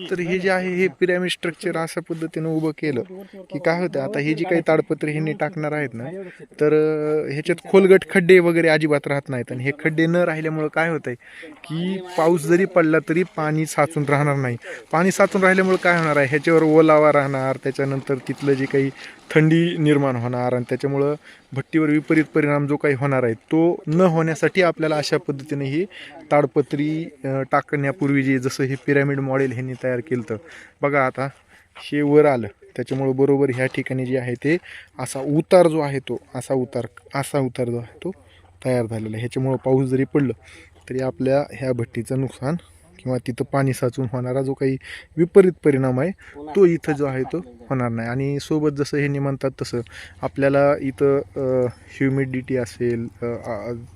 तर हे जे आहे हे पिरॅमिड स्ट्रक्चर अशा पद्धतीनं उभं केलं की काय होतं आता हे जी काही ताडपत्रे ह्यांनी टाकणार आहेत ना तर ह्याच्यात खोलगट खड्डे वगैरे अजिबात राहत नाहीत आणि हे खड्डे न राहिल्यामुळं काय होतंय की पाऊस जरी पडला तरी पाणी साचून राहणार नाही. पाणी साचून राहिल्यामुळं काय होणार आहे? ह्याच्यावर ओलावा राहणार त्याच्यानंतर तिथलं जे काही थंडी निर्माण होणार आणि त्याच्यामुळं भट्टीवर विपरीत परिणाम जो काही होणार आहे तो न होण्यासाठी आपल्याला अशा पद्धतीने ही ताडपत्री टाकण्यापूर्वी जे जसं हे पिरॅमिड मॉडेल ह्यांनी तयार केलं तर बघा आता हे वर आलं. त्याच्यामुळं बरोबर ह्या ठिकाणी जे आहे ते असा उतार जो आहे तो असा उतार असा उतार जो आहे तो तयार झालेला आहे. ह्याच्यामुळं पाऊस जरी पडलं तरी आपल्या ह्या भट्टीचं नुकसान किंवा तिथं पाणी साचून होणारा जो काही विपरीत परिणाम आहे तो इथं जो आहे तो होणार नाही. आणि सोबत जसं हे म्हणतात तसं आपल्याला इथं ह्युमिडिटी असेल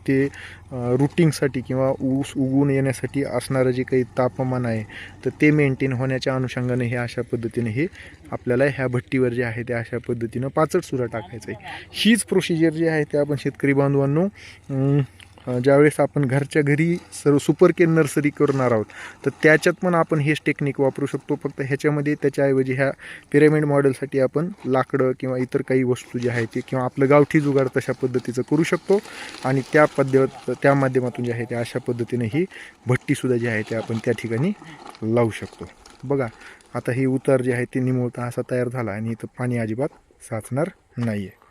ते रुटिंगसाठी किंवा ऊस उगवून येण्यासाठी असणारं जे काही तापमान आहे तर ते मेंटेन होण्याच्या अनुषंगाने हे अशा पद्धतीने हे आपल्याला ह्या भट्टीवर जे आहे ते अशा पद्धतीनं पाचट सुरा टाकायचं आहे. हीच प्रोसिजर जी आहे ते आपण शेतकरी बांधवांनो ज्यावेळेस आपण घरच्या घरी सर्व सुपर केअर नर्सरी करणार आहोत तर त्याच्यात पण आपण हेच टेक्निक वापरू शकतो. फक्त ह्याच्यामध्ये त्याच्याऐवजी ह्या पिरॅमिड मॉडेलसाठी आपण लाकडं किंवा इतर काही वस्तू ज्या आहे ते किंवा आपलं गावठी जुगाड तशा पद्धतीचं करू शकतो. आणि त्या पद्धत त्या माध्यमातून जे आहे ते अशा पद्धतीने ही भट्टीसुद्धा जी आहे ते आपण त्या ठिकाणी लावू शकतो. बघा आता ही उतार जे आहे ते निमुळता असा तयार झाला आणि इथं पाणी अजिबात साचणार नाही आहे